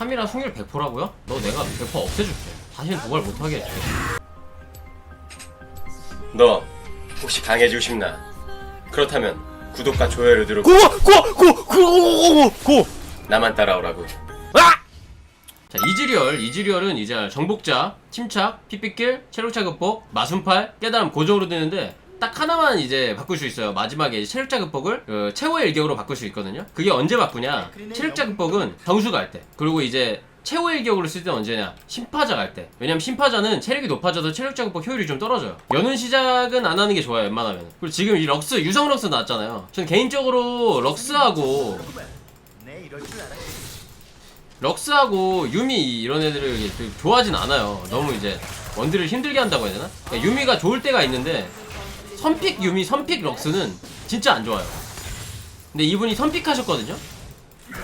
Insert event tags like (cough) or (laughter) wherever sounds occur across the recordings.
3이라 승률 100%라고요? 너 내가 100% 없애줄게 다시는 도발 못하게 해줄게 너 혹시 강해지고 싶나? 그렇다면 구독과 좋아요를 누르고 고고고고고고 나만 따라오라고. 자 이즈리얼 이즈리얼은 이제 정복자 침착 피피길 체력차 극복 마순팔 깨달음 고정으로 되는데 딱 하나만 이제 바꿀 수 있어요. 마지막에 이제 체력차 극복을 그 최후의 일격으로 바꿀 수 있거든요. 그게 언제 바꾸냐? 체력차 극복은 정수 갈 때. 그리고 이제 최후의 일격으로 쓸 때는 언제냐? 심파자 갈 때. 왜냐면 심파자는 체력이 높아져서 체력차 극복 효율이 좀 떨어져요. 여는 시작은 안 하는 게 좋아요 웬만하면. 그리고 지금 이 럭스 유성 럭스 나왔잖아요. 전 개인적으로 럭스하고 네. 럭스하고 유미 이런 애들을 좋아하진 않아요. 너무 이제 원딜을 힘들게 한다고 해야 되나? 그러니까 유미가 좋을 때가 있는데 선픽 유미, 선픽 럭스는 진짜 안 좋아요. 근데 이분이 선픽 하셨거든요.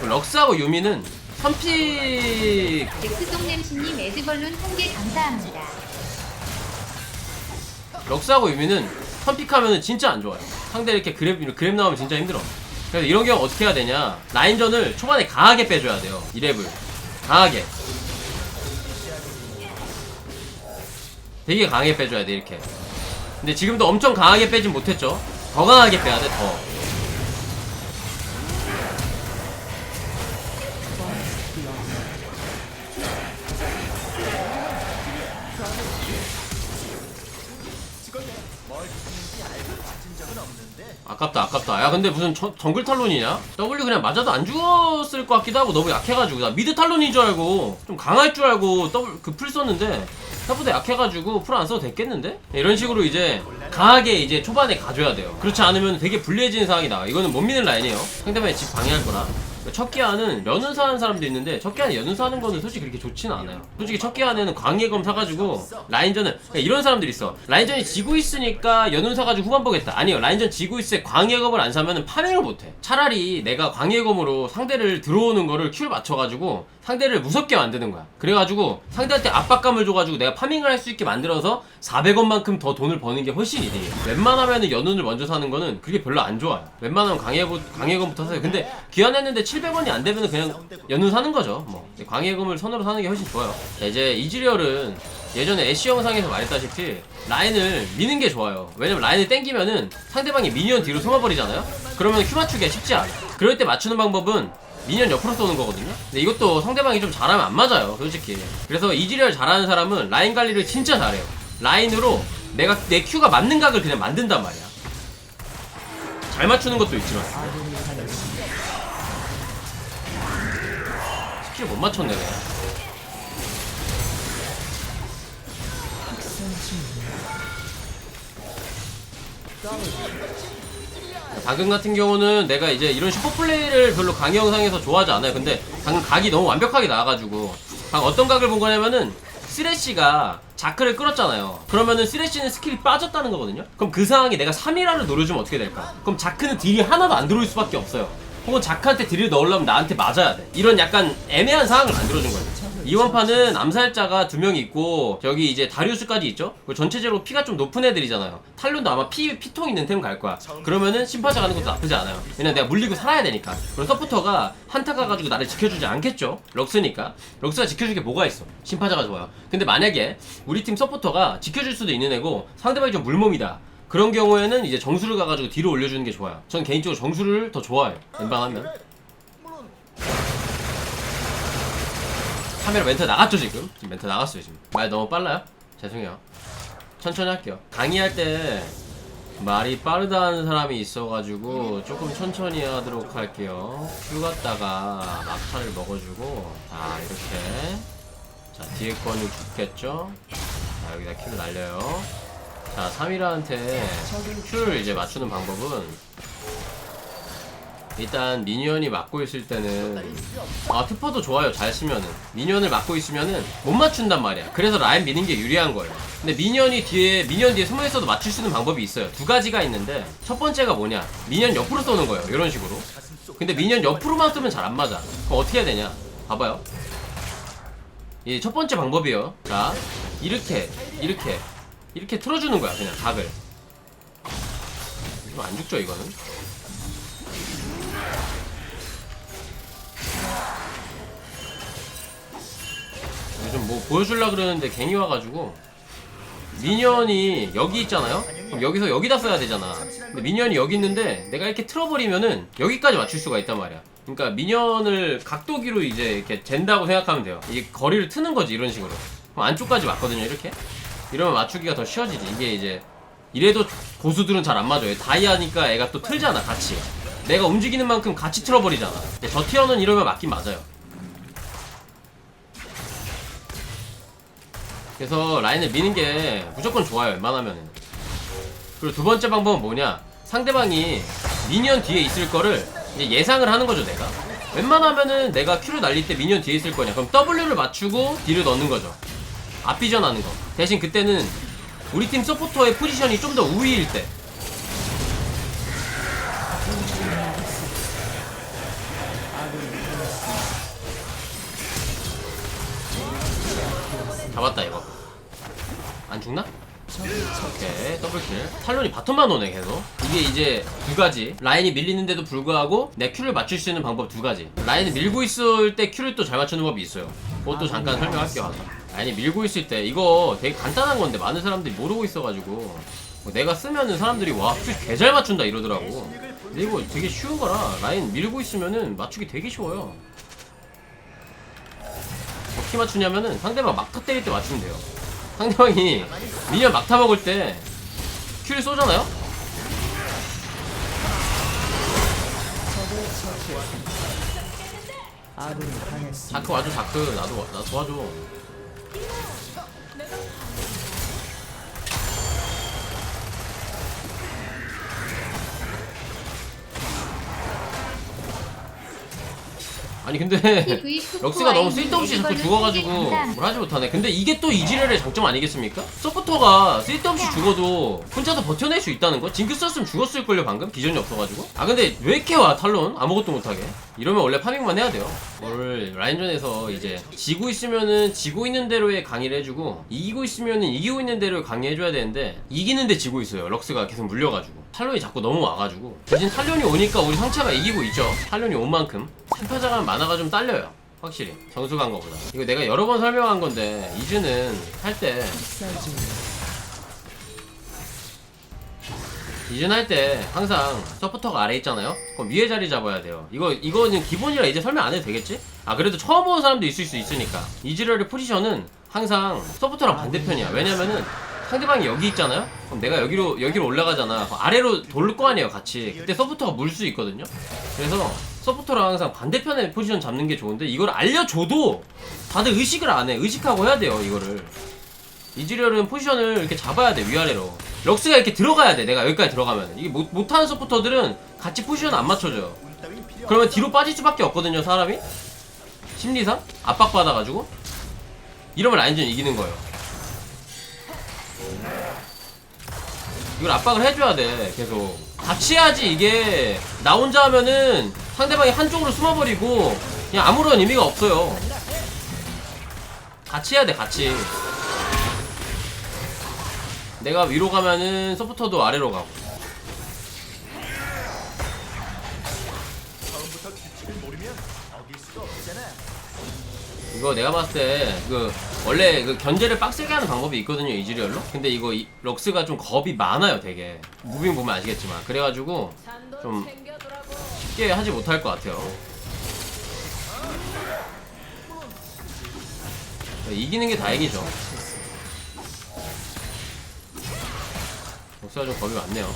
럭스하고 유미는 선픽 잭스송냄씨님 에드벌룬 한 개 감사합니다. 럭스하고 유미는 선픽하면은 진짜 안 좋아요. 상대 이렇게 그랩 그랩 나오면 진짜 힘들어. 그래서 이런 경우 어떻게 해야 되냐? 라인전을 초반에 강하게 빼줘야 돼요. 이랩을 강하게. 되게 강하게 빼줘야 돼 이렇게. 근데 지금도 엄청 강하게 빼진 못했죠. 더 강하게 빼야 돼 더. 아깝다 아깝다 야 근데 무슨 저- 정글 탈론이냐? W 그냥 맞아도 안 죽었을 것 같기도 하고 너무 약해가지고 나 미드 탈론인 줄 알고 좀 강할 줄 알고 W 그풀 썼는데 생각보다 약해가지고 풀 안 써도 됐겠는데? 이런 식으로 이제 강하게 이제 초반에 가줘야 돼요. 그렇지 않으면 되게 불리해지는 상황이 나와 이거는 못 믿는 라인이에요. 상대방이 집 방해할 거라 첫 기한은 연운사 하는 사람도 있는데 첫 기한에 연운사 하는 거는 솔직히 그렇게 좋지는 않아요. 솔직히 첫 기한에는 광해검 사가지고 라인전은 그러니까 이런 사람들이 있어. 라인전이 지고 있으니까 연운 사 가지고 후반 보겠다. 아니요. 라인전 지고 있을 때 광해검을 안 사면은 파밍을 못해. 차라리 내가 광해검으로 상대를 들어오는 거를 큐를 맞춰가지고 상대를 무섭게 만드는 거야. 그래가지고 상대한테 압박감을 줘가지고 내가 파밍을 할 수 있게 만들어서 400원만큼 더 돈을 버는 게 훨씬 이득이에요. 웬만하면은 연운을 먼저 사는 거는 그게 별로 안 좋아요. 웬만하면 광해검, 광해검부터 사요. 근데 귀환했는데 700 원이 안 되면 그냥 연운 사는 거죠 뭐. 근데 광해검을 선으로 사는 게 훨씬 좋아요. 자, 이제 이즈리얼은 예전에 애쉬 영상에서 말했다시피 라인을 미는 게 좋아요. 왜냐면 라인을 땡기면은 상대방이 미니언 뒤로 숨어버리잖아요? 그러면 큐 맞추기가 쉽지 않아 그럴 때 맞추는 방법은 미니언 옆으로 쏘는 거거든요? 근데 이것도 상대방이 좀 잘하면 안 맞아요 솔직히. 그래서 이즈리얼 잘하는 사람은 라인 관리를 진짜 잘해요. 라인으로 내가 내 큐가 맞는 각을 그냥 만든단 말이야. 잘 맞추는 것도 있지만 킬 못 맞췄네 내가 다금 같은 경우는 내가 이제 이런 슈퍼플레이를 별로 강의 영상에서 좋아하지 않아요. 근데 방금 각이 너무 완벽하게 나와가지고 방금 어떤 각을 본 거냐면은 쓰레쉬가 자크를 끌었잖아요. 그러면은 쓰레쉬는 스킬이 빠졌다는 거거든요. 그럼 그 상황에 내가 3이라를 노려주면 어떻게 될까? 그럼 자크는 딜이 하나도 안 들어올 수밖에 없어요. 혹은 자크한테 딜을 넣으려면 나한테 맞아야 돼. 이런 약간 애매한 상황을 만들어준 거예요. 이번 판은 암살자가 두 명 있고 저기 이제 다리우스까지 있죠. 그리고 전체적으로 피가 좀 높은 애들이잖아요. 탈론도 아마 피 피통 있는 템 갈 거야. 그러면은 심파자 가는 것도 나쁘지 않아요. 왜냐면 내가 물리고 살아야 되니까. 그리고 서포터가 한타 가가지고 나를 지켜주지 않겠죠. 럭스니까. 럭스가 지켜줄 게 뭐가 있어? 심파자가 좋아요. 근데 만약에 우리 팀 서포터가 지켜줄 수도 있는 애고 상대방이 좀 물몸이다. 그런 경우에는 이제 정수를 가가지고 뒤로 올려주는 게 좋아요. 전 개인적으로 정수를 더 좋아해요. 웬만하면. 카메라 멘트 나갔죠 지금? 지금 멘트 나갔어요 지금 말 너무 빨라요? 죄송해요 천천히 할게요 강의할 때 말이 빠르다는 사람이 있어가지고 조금 천천히 하도록 할게요 큐 갔다가 막차를 먹어주고 자 이렇게 자 뒤에 거는 죽겠죠? 자 여기다 큐를 날려요 자 3이라한테 큐를 이제 맞추는 방법은 일단 미니언이 맞고 있을 때는 아 트퍼도 좋아요 잘 쓰면은. 미니언을 맞고 있으면은 못 맞춘단 말이야. 그래서 라인 미는 게 유리한 거예요. 근데 미니언이 뒤에 미니언 뒤에 숨어 있어도 맞출 수 있는 방법이 있어요. 두 가지가 있는데 첫 번째가 뭐냐? 미니언 옆으로 쏘는 거예요. 이런 식으로. 근데 미니언 옆으로만 쏘면 잘 안 맞아. 그럼 어떻게 해야 되냐? 봐봐요. 이 첫 번째 방법이요. 자 이렇게 이렇게 이렇게 틀어주는 거야 그냥 각을 이거 안 죽죠 이거는 좀뭐 보여주려 그러는데 괜히 와가지고 미니언이 여기 있잖아요? 그럼 여기서 여기다 써야 되잖아. 근데 미니언이 여기 있는데 내가 이렇게 틀어버리면은 여기까지 맞출 수가 있단 말이야. 그러니까 미니언을 각도기로 이제 이렇게 잰다고 생각하면 돼요. 이게 거리를 트는 거지 이런 식으로. 그럼 안쪽까지 맞거든요 이렇게. 이러면 맞추기가 더 쉬워지지. 이게 이제 이래도 고수들은 잘 안 맞아요. 다이아니까 애가 또 틀잖아 같이. 내가 움직이는 만큼 같이 틀어버리잖아. 저 티어는 이러면 맞긴 맞아요. 그래서 라인을 미는 게 무조건 좋아요 웬만하면은 그리고 두 번째 방법은 뭐냐 상대방이 미니언 뒤에 있을 거를 이제 예상을 하는 거죠 내가 웬만하면은 내가 Q를 날릴 때 미니언 뒤에 있을 거냐 그럼 W를 맞추고 D를 넣는 거죠 앞비전 하는 거. 대신 그때는 우리 팀 서포터의 포지션이 좀 더 우위일 때. 잡았다 이거. 안 죽나? 오케이 더블킬. 탈론이 바텀만 오네 계속. 이게 이제 두 가지. 라인이 밀리는데도 불구하고 내 큐를 맞출 수 있는 방법 두 가지. 라인이 밀고 있을 때 큐를 또 잘 맞추는 법이 있어요. 그것도 잠깐 설명할게요 라인이 밀고 있을 때 이거 되게 간단한 건데 많은 사람들이 모르고 있어가지고 뭐 내가 쓰면은 사람들이 와큐 개잘 맞춘다 이러더라고 근데 이거 되게 쉬운 거라 라인 밀고 있으면은 맞추기 되게 쉬워요 어떻게 맞추냐면은 상대방 막타 때릴 때 맞추면 돼요. 상대방이 미니언 막타 먹을 때 큐를 쏘잖아요? 자크 와줘 자크 나도 와- 나 도와줘. 아니 근데 럭스가 너무 쓸데없이 자꾸 죽어가지고 뭘 하지 못하네. 근데 이게 또 이지렐의 장점 아니겠습니까? 서포터가 쓸데없이 죽어도 혼자서 버텨낼 수 있다는 거? 징크 썼으면 죽었을걸요 방금? 비전이 없어가지고? 아 근데 왜 이렇게 와 탈론? 아무것도 못하게 이러면 원래 파밍만 해야 돼요. 뭘 라인전에서 이제 지고 있으면은 지고 있는 대로의 강의를 해주고 이기고 있으면은 이기고 있는 대로의 강의해줘야 되는데 이기는데 지고 있어요. 럭스가 계속 물려가지고. 탈론이 자꾸 넘어와가지고. 대신 탈론이 오니까 우리 상체가 이기고 있죠. 탈론이 온 만큼. 심파자가 만화가 좀 딸려요. 확실히. 정수 간 거보다. 이거 내가 여러 번 설명한 건데 이즈는 할 때 이전 할 때 항상 서포터가 아래 있잖아요. 그럼 위에 자리 잡아야 돼요. 이거 이거는 기본이라 이제 설명 안 해도 되겠지? 아 그래도 처음 보는 사람도 있을 수 있으니까 이즈리얼의 포지션은 항상 서포터랑 반대편이야. 왜냐면은 상대방이 여기 있잖아요. 그럼 내가 여기로 여기로 올라가잖아. 아래로 돌 거 아니에요, 같이. 그때 서포터가 물 수 있거든요. 그래서 서포터랑 항상 반대편에 포지션 잡는 게 좋은데 이걸 알려줘도 다들 의식을 안 해. 의식하고 해야 돼요, 이거를. 이즈리얼은 포지션을 이렇게 잡아야 돼 위아래로 럭스가 이렇게 들어가야 돼 내가 여기까지 들어가면 이게 못, 못하는 서포터들은 같이 포지션 안 필요. 그러면 뒤로 빠질 수밖에 없거든요 사람이? 심리상? 압박받아가지고? 이러면 라인전 이기는 거예요. 이걸 압박을 해줘야 돼 계속. 같이 해야지 이게 나 혼자 하면은 상대방이 한쪽으로 숨어버리고 그냥 아무런 의미가 없어요. 같이 해야 돼 같이 내가 위로 가면은 서포터도 아래로 가고. 이거 내가 봤을 때 그 원래 그 견제를 빡세게 하는 방법이 있거든요 이즈리얼로. 근데 이거 이, 럭스가 좀 겁이 많아요 되게. 무빙 보면 아시겠지만. 그래가지고 좀 쉽게 하지 못할 것 같아요. 이기는 게 다행이죠 럭스가 좀 겁이 많네요.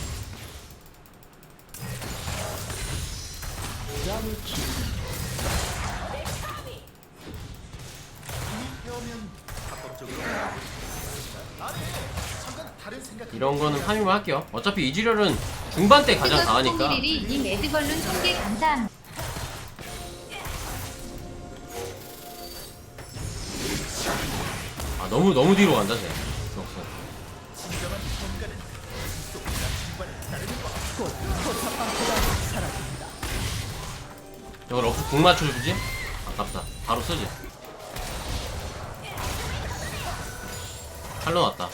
이런 거는 파밍만 할게요 어차피 이즈리얼은 중반 때 가장 강하니까 1011이 님 에드벌룬 3개 감사합니다. 아 너무 너무 뒤로 간다 쟤 저걸 럭스 궁 맞춰주지? 아깝다. 바로 쓰지. 칼로 왔다.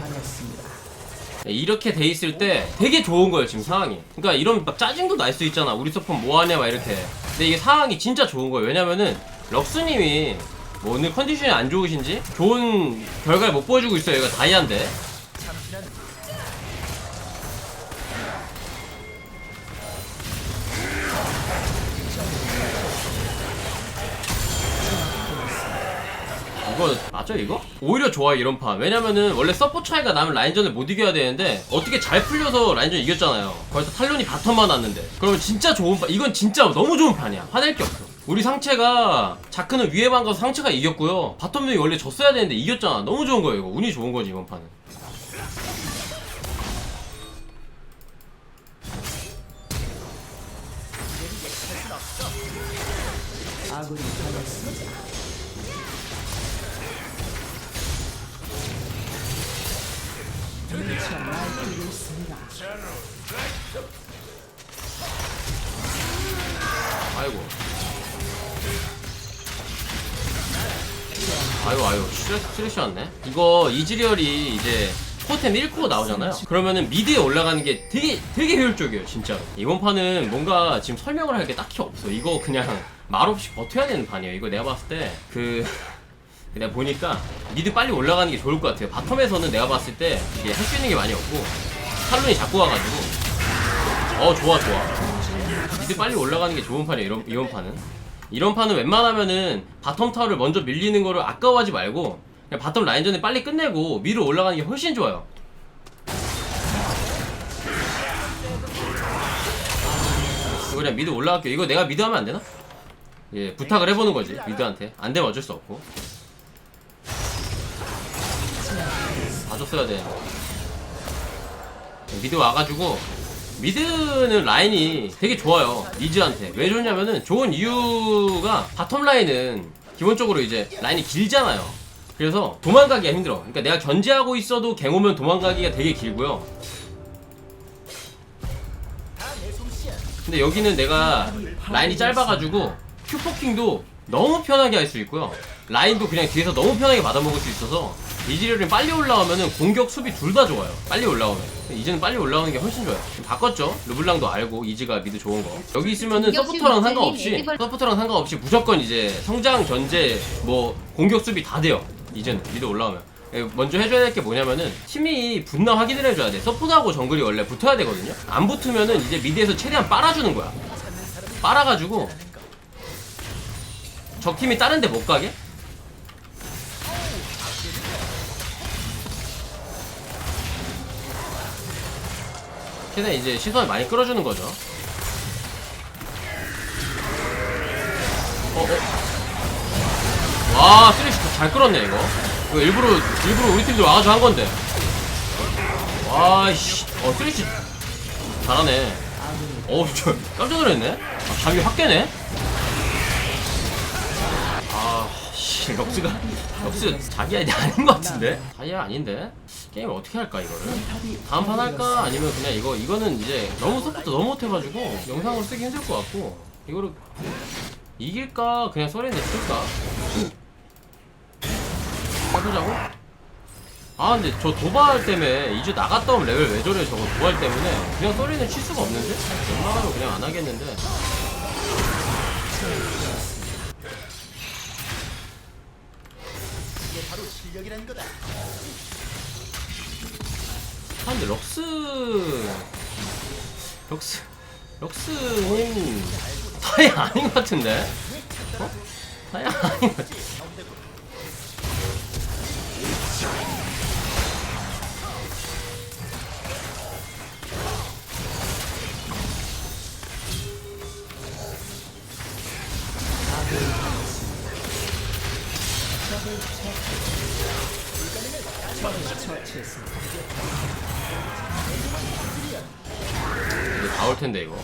당했습니다. 이렇게 돼 있을 때 되게 좋은 거예요 지금 상황이 그러니까 이런 막 짜증도 날 수 있잖아 우리 서폿 뭐하냐 막 이렇게 근데 이게 상황이 진짜 좋은 거예요 왜냐면은 럭스님이 뭐 오늘 컨디션이 안 좋으신지 좋은 결과를 못 보여주고 있어요 이거 다이아인데 이거 맞죠 이거? 오히려 좋아 이런 판. 왜냐면은 원래 서포 차이가 나면 라인전을 못 이겨야 되는데 어떻게 잘 풀려서 라인전 이겼잖아요. 거기서 탈론이 바텀만 왔는데. 그러면 진짜 좋은 판 이건 진짜 너무 좋은 판이야. 화낼 게 없어. 우리 상체가 자크는 위에만 가서 상체가 이겼고요. 바텀이 원래 졌어야 되는데 이겼잖아. 너무 좋은 거예요 이거. 운이 좋은 거지 이번 판은. 아이 아이고. 아이고 스트레스 왔네. 이거 이즈리얼이 이제 포템 1코 나오잖아요. 그러면은 미드에 올라가는 게 되게 되게 효율적이에요 진짜로. 이번 판은 뭔가 지금 설명을 할 게 딱히 없어. 이거 그냥 (laughs) 말없이 버텨야 되는 판이에요. 이거 내가 봤을 때그 내가 보니까 미드 빨리 올라가는 게 좋을 것 같아요. 바텀에서는 내가 봤을 때 이게 할 수 있는 게 많이 없고 탈론이 잡고 가가지고. 어 좋아 좋아. 미드 빨리 올라가는 게 좋은 판이에요 이런, 이번 판은. 이런 판은 웬만하면은 바텀 타워를 먼저 밀리는 거를 아까워하지 말고 그냥 바텀 라인전에 빨리 끝내고 미로 올라가는 게 훨씬 좋아요. 이거 그냥 미드 올라갈게요. 이거 내가 미드 하면 안 되나? 예 부탁을 해보는 거지 미드한테. 안 되면 어쩔 수 없고 봐줬어야 되는데 미드 와가지고 미드는 라인이 되게 좋아요 리즈한테. 왜 좋냐면은 좋은 이유가 바텀 라인은 기본적으로 이제 라인이 길잖아요. 그래서 도망가기가 힘들어. 그러니까 내가 견제하고 있어도 갱 오면 도망가기가 되게 길고요. 근데 여기는 내가 라인이 짧아가지고 큐포킹도 너무 편하게 할 수 있고요. 라인도 그냥 뒤에서 너무 편하게 받아먹을 수 있어서 이즈리얼이 빨리 올라오면은 공격 수비 둘 다 좋아요. 빨리 올라오면. 이제는 빨리 올라오는 게 훨씬 좋아요. 바꿨죠? 르블랑도 알고 이즈가 미드 좋은 거. 여기 있으면은 서포터랑 상관없이 서포터랑 상관없이 무조건 이제 성장 견제 뭐 공격 수비 다 돼요. 이제는 미드 올라오면. 예, 먼저 해줘야 될 게 뭐냐면은 팀이 붙나 확인을 해줘야 돼. 서포트하고 정글이 원래 붙어야 되거든요. 안 붙으면은 이제 미드에서 최대한 빨아주는 거야. 빨아가지고 적 팀이 다른 데 못 가게 최대한 이제 시선을 많이 끌어주는 거죠. 어, 어. 와 쓰레쉬 잘 끌었네 이거. 이거 일부러 일부러 우리 팀도 와가지고 한 건데. 와이씨. 어 쓰레쉬 잘하네. 어우 저 깜짝 놀랐네. 아, 잠이 확 깨네 럭스가 럭스 자기 아이디 아닌 것 같은데? 자기야 아닌데? 게임을 어떻게 할까 이거를? 다음 판 할까? 아니면 그냥 이거 이거는 이제 너무 서포트 너무 못해가지고 영상으로 쓰기 힘들 것 같고. 이거를 이길까? 그냥 썰인데 쓸까? 해보자고? 아 근데 저 도발 때문에 이제 나갔다 온 레벨 왜 저래 저거 도발 때문에? 그냥 썰이는 칠 수가 없는데? 웬만하면 그냥 안 하겠는데 이게 바로 실력이라는 거다. 아 근데 럭스 럭스 럭스는 타이 아닌 것 같은데 어? 타이 아닌 것 같 아 이제 다올 텐데 이거.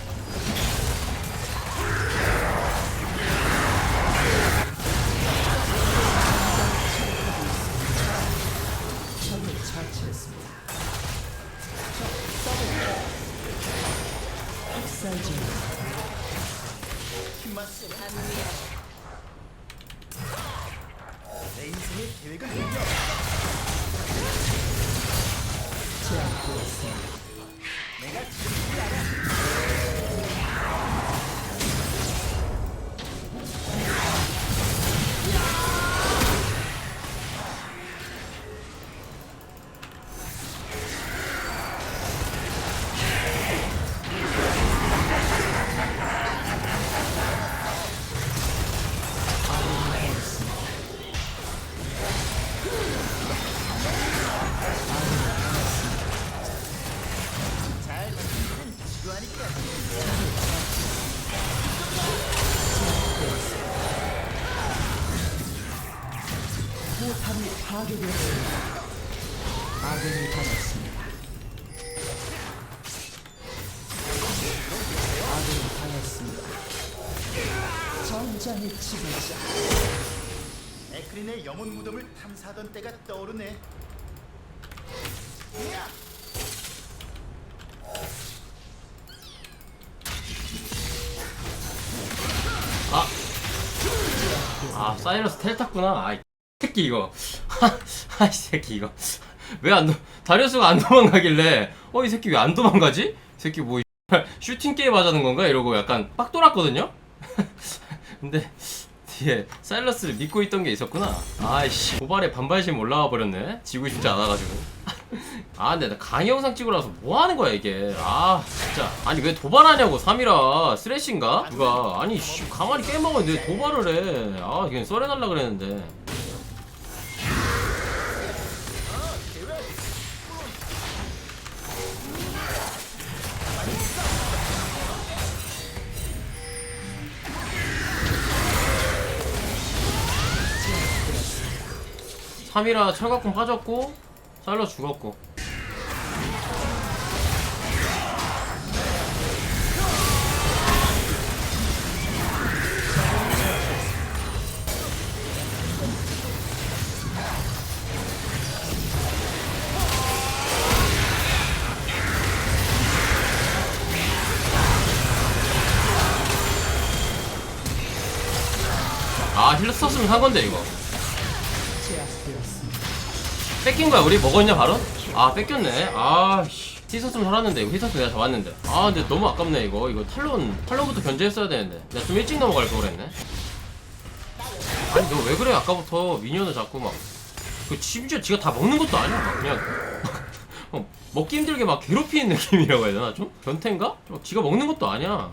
힘만 쓰면 내 인생의 겨. 잘 아군이 당했습니다. 아군이 당했습니다. 전장의 지배자 에크린의 영혼 무덤을 탐사하던 때가 떠오르네. 아 사이러스 텔 탔구나 아이 새끼 이거. (laughs) 아이 새끼 이거. 왜 안 다리우스가 안 도망가길래 어 이 새끼 왜 안 도망가지? 이 새끼 뭐 슈팅 게임 하자는 건가? 이러고 약간 빡 돌았거든요? (laughs) 근데 뒤에 사이러스를 믿고 있던 게 있었구나. 아이씨. 도발에 반발심 올라와 버렸네. 지고 싶지 않아가지고. (laughs) 아 근데 나 강의 영상 찍으러 와서 뭐 하는 거야 이게? 아 진짜. 아니 왜 도발하냐고 3이라 쓰레쉬인가? 누가. 아니 씨. 있는데 왜 도발을 해아 그냥 썰어달라 그랬는데 삼이라 철갑군 빠졌고 살러 죽었고. 아 힐러 썼으면 한 건데 이거 뺏긴 거야. 우리 먹었냐 바로? 아 뺏겼네. 아씨. 히서스면 살았는데 이거 히서스 내가 잡았는데. 아 근데 너무 아깝네 이거. 이거 탈론 탈론부터 견제했어야 되는데. 내가 좀 일찍 넘어갈 걸 그랬네. 아니 너 왜 그래? 아까부터 미니언을 자꾸 막그 심지어 지가 다 먹는 것도 아니야 막 그냥. (laughs) 어, 먹기 힘들게 막 괴롭히는 (laughs) 느낌이라고 해야 되나 좀? 변태인가? 막 지가 먹는 것도 아니야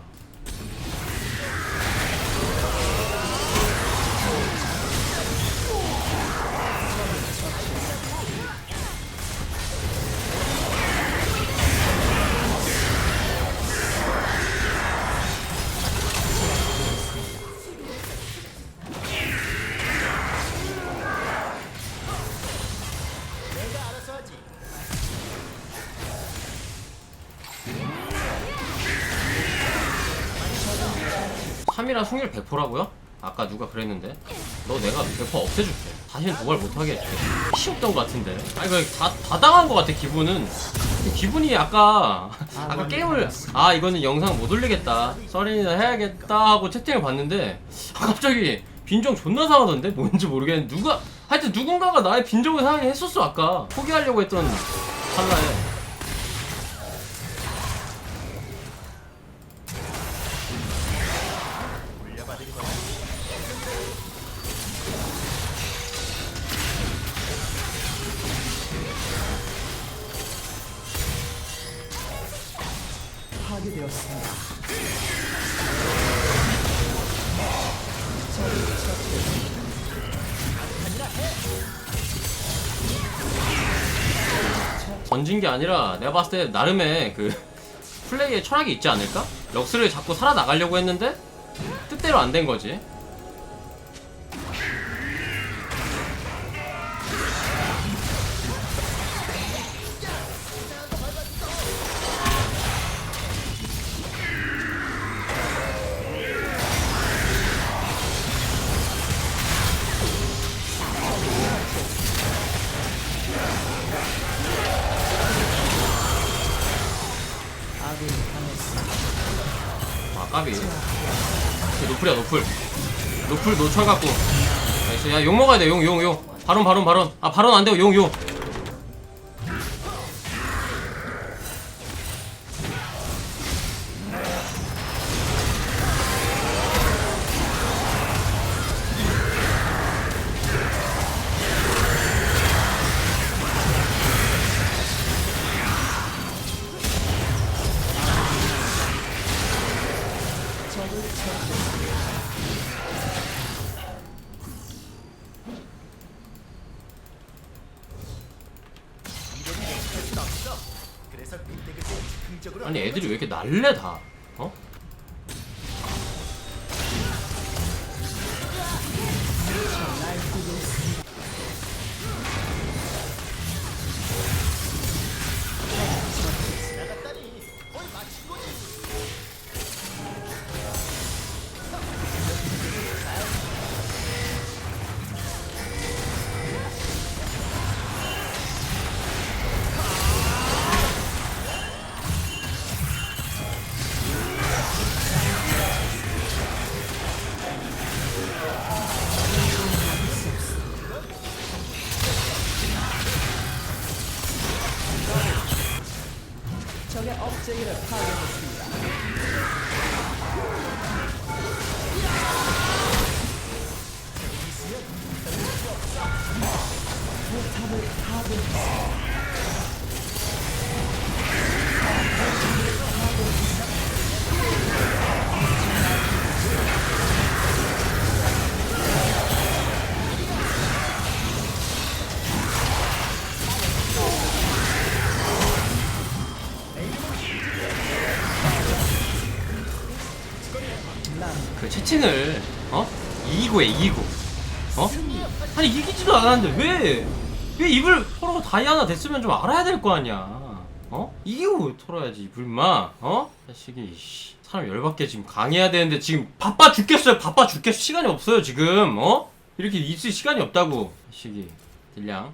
3이라 승률 100%라고요? 아까 누가 그랬는데? 너 내가 100% 없애줄게. 다시는 도발 못하게 해줄게. 피 없던 것 같은데. 아니 그다 다 당한 것 같아 기분은. 기분이 아까 아까 게임을 아 이거는 영상 못 올리겠다. 썰이나 해야겠다 하고 채팅을 봤는데 갑자기 빈정 존나 상하던데? 뭔지 모르겠는데. 누가 하여튼 누군가가 나의 빈정을 상하게 했었어 아까. 포기하려고 했던 찰나에 파괴되었습니다. 던진 게 아니라 내가 봤을 때 나름의 그 플레이에 철학이 있지 않을까? 럭스를 자꾸 살아나가려고 했는데 뜻대로 안 된 거지. 까비. 그 노플이야 노플. 노플 노철 갖고. 나이스. 야용 먹어야 돼 용 용 용. 바론 바론 바론. 아 바론 안 돼요 용 용. 아니 애들이 왜 이렇게 날래 다 적의 업체 그 채팅을 어? 이기고 해 이기고 어? 아니 이기지도 않았는데 왜? 왜 입을 서로 다이아나 됐으면 좀 알아야 될 거 아니야 어? 이기고 털어야지 불마 어? 자식이 씨. 사람 열받게 지금 강해야 되는데 지금 바빠 죽겠어요 바빠 죽겠어 시간이 없어요 지금 어? 이렇게 있을 시간이 없다고 자식이 딜량